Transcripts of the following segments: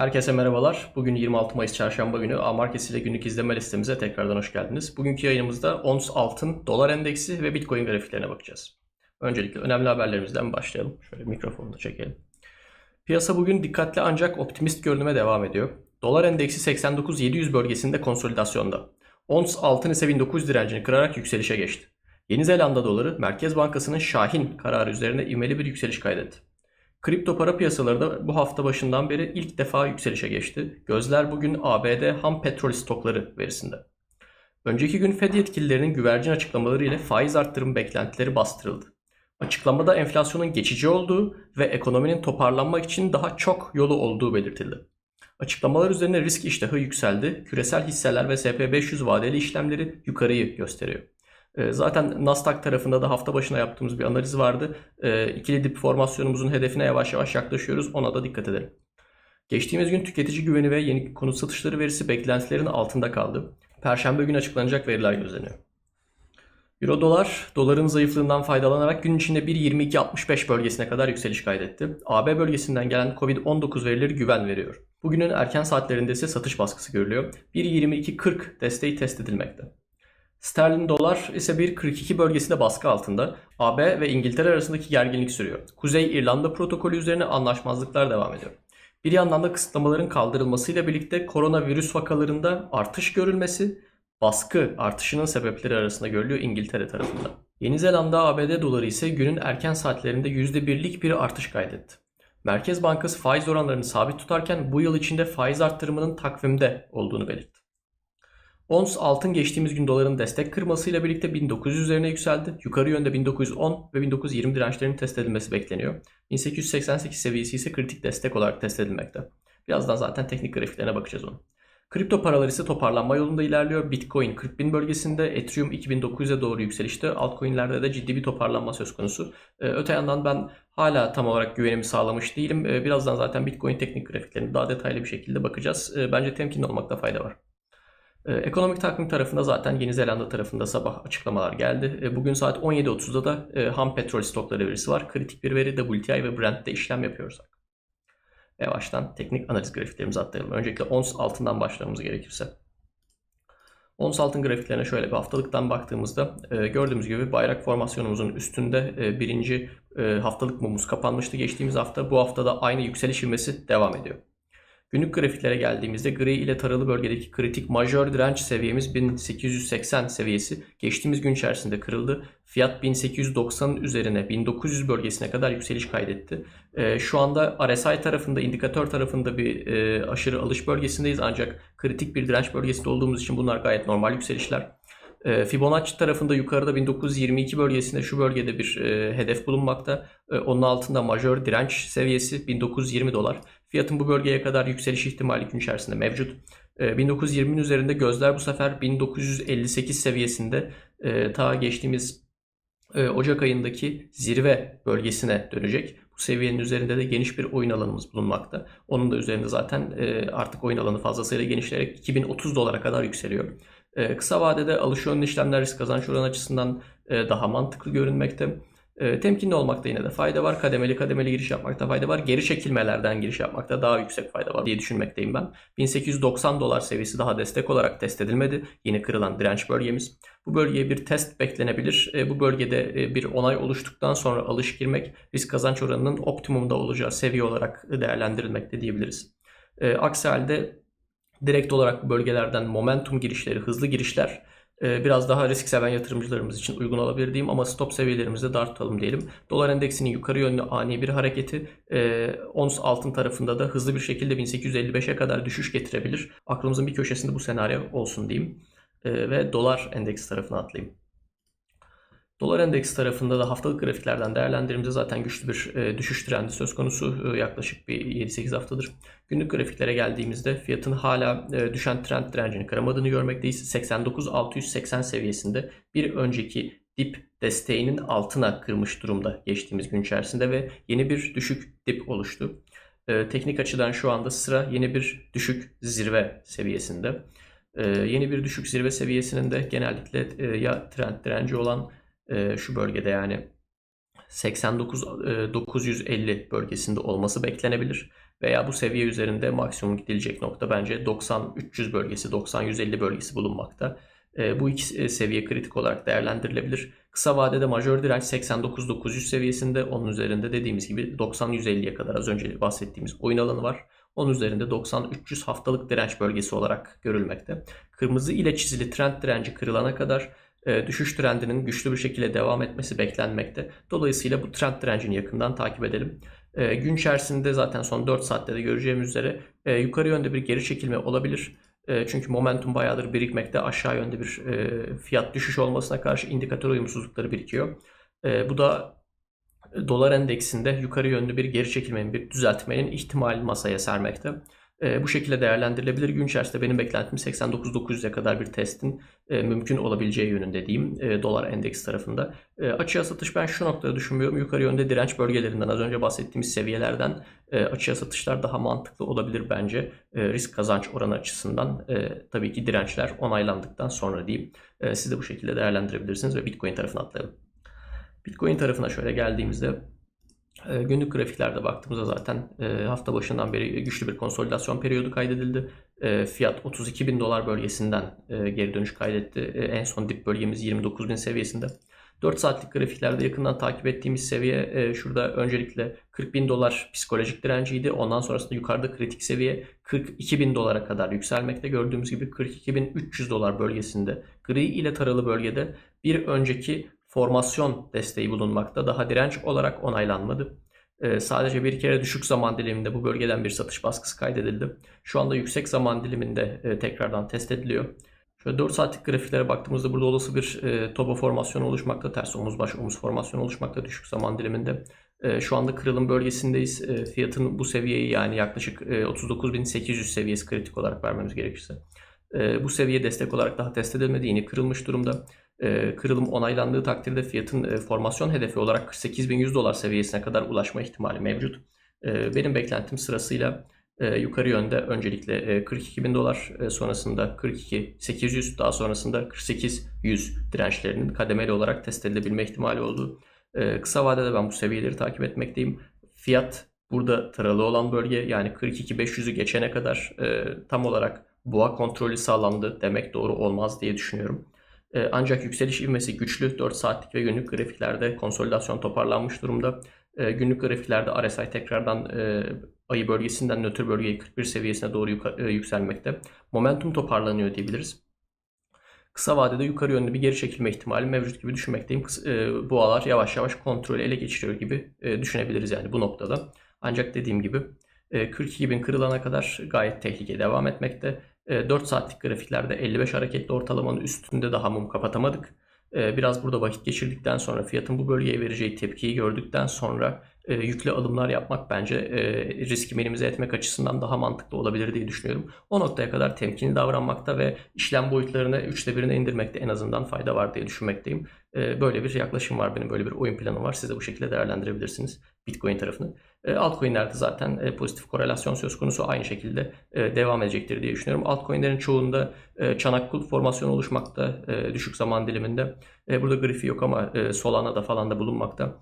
Herkese merhabalar. Bugün 26 Mayıs Çarşamba günü A-Markets ile günlük izleme listemize tekrardan hoş geldiniz. Bugünkü yayınımızda ons altın, dolar endeksi ve bitcoin grafiklerine bakacağız. Öncelikle önemli haberlerimizden başlayalım. Şöyle mikrofonu da çekelim. Piyasa bugün dikkatli ancak optimist görünüme devam ediyor. Dolar endeksi 89-700 bölgesinde konsolidasyonda. Ons altın ise 1900 direncini kırarak yükselişe geçti. Yeni Zelanda doları Merkez Bankası'nın Şahin kararı üzerine ivmeli bir yükseliş kaydetti. Kripto para piyasaları da bu hafta başından beri ilk defa yükselişe geçti. Gözler bugün ABD ham petrol stokları verisinde. Önceki gün Fed yetkililerinin güvercin açıklamaları ile faiz arttırım beklentileri bastırıldı. Açıklamada enflasyonun geçici olduğu ve ekonominin toparlanmak için daha çok yolu olduğu belirtildi. Açıklamalar üzerine risk iştahı yükseldi. Küresel hisseler ve SP500 vadeli işlemleri yukarıyı gösteriyor. Ee, Zaten Nasdaq tarafında da hafta başına yaptığımız bir analiz vardı. Ee, İkili dip formasyonumuzun hedefine yavaş yavaş yaklaşıyoruz. Ona da dikkat edelim. Geçtiğimiz gün tüketici güveni ve yeni konut satışları verisi beklentilerin altında kaldı. Perşembe günü açıklanacak veriler gözleniyor. Euro dolar, doların zayıflığından faydalanarak gün içinde 1.22.65 bölgesine kadar yükseliş kaydetti. AB bölgesinden gelen Covid-19 verileri güven veriyor. Bugünün erken saatlerinde ise satış baskısı görülüyor. 1.22.40 desteği test edilmekte. Sterlin dolar ise 1.42 bölgesinde baskı altında. AB ve İngiltere arasındaki gerginlik sürüyor. Kuzey İrlanda protokolü üzerine anlaşmazlıklar devam ediyor. Bir yandan da kısıtlamaların kaldırılmasıyla birlikte koronavirüs vakalarında artış görülmesi, baskı artışının sebepleri arasında görülüyor İngiltere tarafında. Yeni Zelanda ABD doları ise günün erken saatlerinde %1'lik bir artış kaydetti. Merkez Bankası faiz oranlarını sabit tutarken bu yıl içinde faiz arttırımının takvimde olduğunu belirtti. Ons altın geçtiğimiz gün doların destek kırmasıyla birlikte 1900 üzerine yükseldi. Yukarı yönde 1910 ve 1920 dirençlerinin test edilmesi bekleniyor. 1888 seviyesi ise kritik destek olarak test edilmekte. Birazdan zaten teknik grafiklerine bakacağız onun. Kripto paralar ise toparlanma yolunda ilerliyor. Bitcoin 40.000 bölgesinde, Ethereum 2900'e doğru yükselişte. Altcoin'lerde de ciddi bir toparlanma söz konusu. Ee, öte yandan ben hala tam olarak güvenimi sağlamış değilim. Ee, birazdan zaten Bitcoin teknik grafiklerine daha detaylı bir şekilde bakacağız. Ee, bence temkinli olmakta fayda var. Ee, Ekonomik takvim tarafında zaten Yeni Zelanda tarafında sabah açıklamalar geldi. Ee, Bugün saat 17.30'da da e, ham petrol stokları verisi var. Kritik bir veri WTI ve Brent'te işlem yapıyorsak. Yavaştan teknik analiz grafiklerimizi atlayalım. Öncelikle ons altından başlamamız gerekirse. Ons altın grafiklerine şöyle bir haftalıktan baktığımızda e, gördüğümüz gibi bayrak formasyonumuzun üstünde e, birinci haftalık mumumuz kapanmıştı geçtiğimiz hafta. Bu hafta da aynı yükseliş ivmesi devam ediyor. Günlük grafiklere geldiğimizde gri ile taralı bölgedeki kritik majör direnç seviyemiz 1880 seviyesi geçtiğimiz gün içerisinde kırıldı. Fiyat 1890'ın üzerine 1900 bölgesine kadar yükseliş kaydetti. Ee, şu anda RSI tarafında, indikatör tarafında bir e, aşırı alış bölgesindeyiz ancak kritik bir direnç bölgesinde olduğumuz için bunlar gayet normal yükselişler. E, Fibonacci tarafında yukarıda 1922 bölgesinde şu bölgede bir e, hedef bulunmakta. E, onun altında majör direnç seviyesi 1920 dolar. Fiyatın bu bölgeye kadar yükseliş ihtimali gün içerisinde mevcut. E, 1920'nin üzerinde gözler bu sefer 1958 seviyesinde e, ta geçtiğimiz e, Ocak ayındaki zirve bölgesine dönecek. Bu seviyenin üzerinde de geniş bir oyun alanımız bulunmakta. Onun da üzerinde zaten e, artık oyun alanı fazlasıyla genişleyerek 2030 dolara kadar yükseliyor. E, kısa vadede alış yönlü işlemler risk kazanç oranı açısından e, daha mantıklı görünmekte. E, temkinli olmakta yine de fayda var. Kademeli kademeli giriş yapmakta fayda var. Geri çekilmelerden giriş yapmakta daha yüksek fayda var diye düşünmekteyim ben. 1890 dolar seviyesi daha destek olarak test edilmedi. Yine kırılan direnç bölgemiz. Bu bölgeye bir test beklenebilir. E, bu bölgede e, bir onay oluştuktan sonra alış girmek risk kazanç oranının optimumda olacağı seviye olarak değerlendirilmekte diyebiliriz. E, aksi halde direkt olarak bölgelerden momentum girişleri, hızlı girişler biraz daha risk seven yatırımcılarımız için uygun olabilir diyeyim ama stop seviyelerimizi dar tutalım diyelim. Dolar endeksinin yukarı yönlü ani bir hareketi e, ons altın tarafında da hızlı bir şekilde 1855'e kadar düşüş getirebilir. Aklımızın bir köşesinde bu senaryo olsun diyeyim. E, ve dolar endeksi tarafına atlayayım. Dolar endeks tarafında da haftalık grafiklerden değerlendirdiğimizde zaten güçlü bir e, düşüş trendi söz konusu. E, yaklaşık bir 7-8 haftadır. Günlük grafiklere geldiğimizde fiyatın hala e, düşen trend direncini kıramadığını görmekteyiz. 89.680 seviyesinde bir önceki dip desteğinin altına kırmış durumda geçtiğimiz gün içerisinde ve yeni bir düşük dip oluştu. Teknik açıdan şu anda sıra yeni bir düşük zirve seviyesinde. Yeni bir düşük zirve seviyesinin de genellikle ya trend direnci olan e, şu bölgede yani 89 e, 950 bölgesinde olması beklenebilir. veya bu seviye üzerinde maksimum gidilecek nokta bence 90-300 bölgesi, 90-150 bölgesi bulunmakta. E, bu iki e, seviye kritik olarak değerlendirilebilir. Kısa vadede majör direnç 89-900 seviyesinde. Onun üzerinde dediğimiz gibi 90-150'ye kadar az önce bahsettiğimiz oyun alanı var. Onun üzerinde 90-300 haftalık direnç bölgesi olarak görülmekte. Kırmızı ile çizili trend direnci kırılana kadar e, düşüş trendinin güçlü bir şekilde devam etmesi beklenmekte. Dolayısıyla bu trend direncini yakından takip edelim. E, gün içerisinde zaten son 4 saatte de göreceğimiz üzere e, yukarı yönde bir geri çekilme olabilir. E, çünkü momentum bayağıdır birikmekte. Aşağı yönde bir e, fiyat düşüş olmasına karşı indikatör uyumsuzlukları birikiyor. E, bu da dolar endeksinde yukarı yönlü bir geri çekilmenin, bir düzeltmenin ihtimali masaya sermekte. E, bu şekilde değerlendirilebilir. Gün içerisinde benim beklentim 89.900'e kadar bir testin e, mümkün olabileceği yönünde diyeyim e, dolar endeks tarafında. E, açığa satış ben şu noktada düşünmüyorum. Yukarı yönde direnç bölgelerinden az önce bahsettiğimiz seviyelerden e, açığa satışlar daha mantıklı olabilir bence. E, risk kazanç oranı açısından e, tabii ki dirençler onaylandıktan sonra diyeyim. E, siz de bu şekilde değerlendirebilirsiniz ve Bitcoin tarafına atlayalım. Bitcoin tarafına şöyle geldiğimizde günlük grafiklerde baktığımızda zaten e, hafta başından beri güçlü bir konsolidasyon periyodu kaydedildi. E, fiyat 32 bin dolar bölgesinden geri dönüş kaydetti. En son dip bölgemiz 29 bin seviyesinde. 4 saatlik grafiklerde yakından takip ettiğimiz seviye şurada öncelikle 40 bin dolar psikolojik direnciydi. Ondan sonrasında yukarıda kritik seviye 42 bin dolara kadar yükselmekte. Gördüğümüz gibi 42 bin 300 dolar bölgesinde gri ile taralı bölgede bir önceki formasyon desteği bulunmakta. Daha direnç olarak onaylanmadı. Ee, sadece bir kere düşük zaman diliminde bu bölgeden bir satış baskısı kaydedildi. Şu anda yüksek zaman diliminde e, tekrardan test ediliyor. Şöyle 4 saatlik grafiklere baktığımızda burada olası bir e, toba formasyonu oluşmakta. Ters omuz baş omuz formasyonu oluşmakta düşük zaman diliminde. E, şu anda kırılım bölgesindeyiz. E, fiyatın bu seviyeyi yani yaklaşık e, 39.800 seviyesi kritik olarak vermemiz gerekirse. E, bu seviye destek olarak daha test edilmedi. Yine kırılmış durumda. E, kırılım onaylandığı takdirde fiyatın e, formasyon hedefi olarak 48.100 dolar seviyesine kadar ulaşma ihtimali mevcut. E, benim beklentim sırasıyla yukarı yönde öncelikle 42.000 dolar sonrasında 42.800 daha sonrasında 48.100 dirençlerinin kademeli olarak test edilebilme ihtimali olduğu. Kısa vadede ben bu seviyeleri takip etmekteyim. Fiyat burada taralı olan bölge yani 42.500'ü geçene kadar tam olarak boğa kontrolü sağlandı demek doğru olmaz diye düşünüyorum. Ee, ancak yükseliş ivmesi güçlü. 4 saatlik ve günlük grafiklerde konsolidasyon toparlanmış durumda. Ee, günlük grafiklerde RSI tekrardan e, ayı bölgesinden nötr bölgeye 41 seviyesine doğru e, yükselmekte. Momentum toparlanıyor diyebiliriz. Kısa vadede yukarı yönlü bir geri çekilme ihtimali mevcut gibi düşünmekteyim. E, boğalar yavaş yavaş kontrolü ele geçiriyor gibi düşünebiliriz yani bu noktada. Ancak dediğim gibi 42 bin kırılana kadar gayet tehlike devam etmekte. 4 saatlik grafiklerde 55 hareketli ortalamanın üstünde daha mum kapatamadık. Biraz burada vakit geçirdikten sonra fiyatın bu bölgeye vereceği tepkiyi gördükten sonra yüklü alımlar yapmak bence riski minimize etmek açısından daha mantıklı olabilir diye düşünüyorum. O noktaya kadar temkinli davranmakta ve işlem boyutlarını üçte birine indirmekte en azından fayda var diye düşünmekteyim. Böyle bir yaklaşım var benim, böyle bir oyun planım var. Siz de bu şekilde değerlendirebilirsiniz Bitcoin tarafını. Altcoin'lerde zaten pozitif korelasyon söz konusu aynı şekilde devam edecektir diye düşünüyorum. Altcoin'lerin çoğunda çanak kulp formasyonu oluşmakta düşük zaman diliminde. Burada grafiği yok ama Solana'da falan da bulunmakta.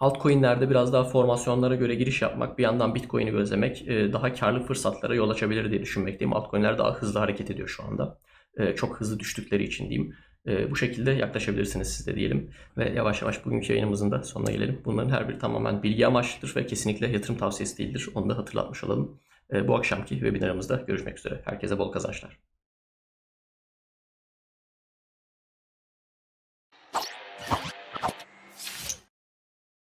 Altcoin'lerde biraz daha formasyonlara göre giriş yapmak, bir yandan Bitcoin'i gözlemek daha karlı fırsatlara yol açabilir diye düşünmekteyim. Altcoin'ler daha hızlı hareket ediyor şu anda. Çok hızlı düştükleri için diyeyim. Bu şekilde yaklaşabilirsiniz siz de diyelim. Ve yavaş yavaş bugünkü yayınımızın da sonuna gelelim. Bunların her biri tamamen bilgi amaçlıdır ve kesinlikle yatırım tavsiyesi değildir. Onu da hatırlatmış olalım. Bu akşamki webinarımızda görüşmek üzere. Herkese bol kazançlar.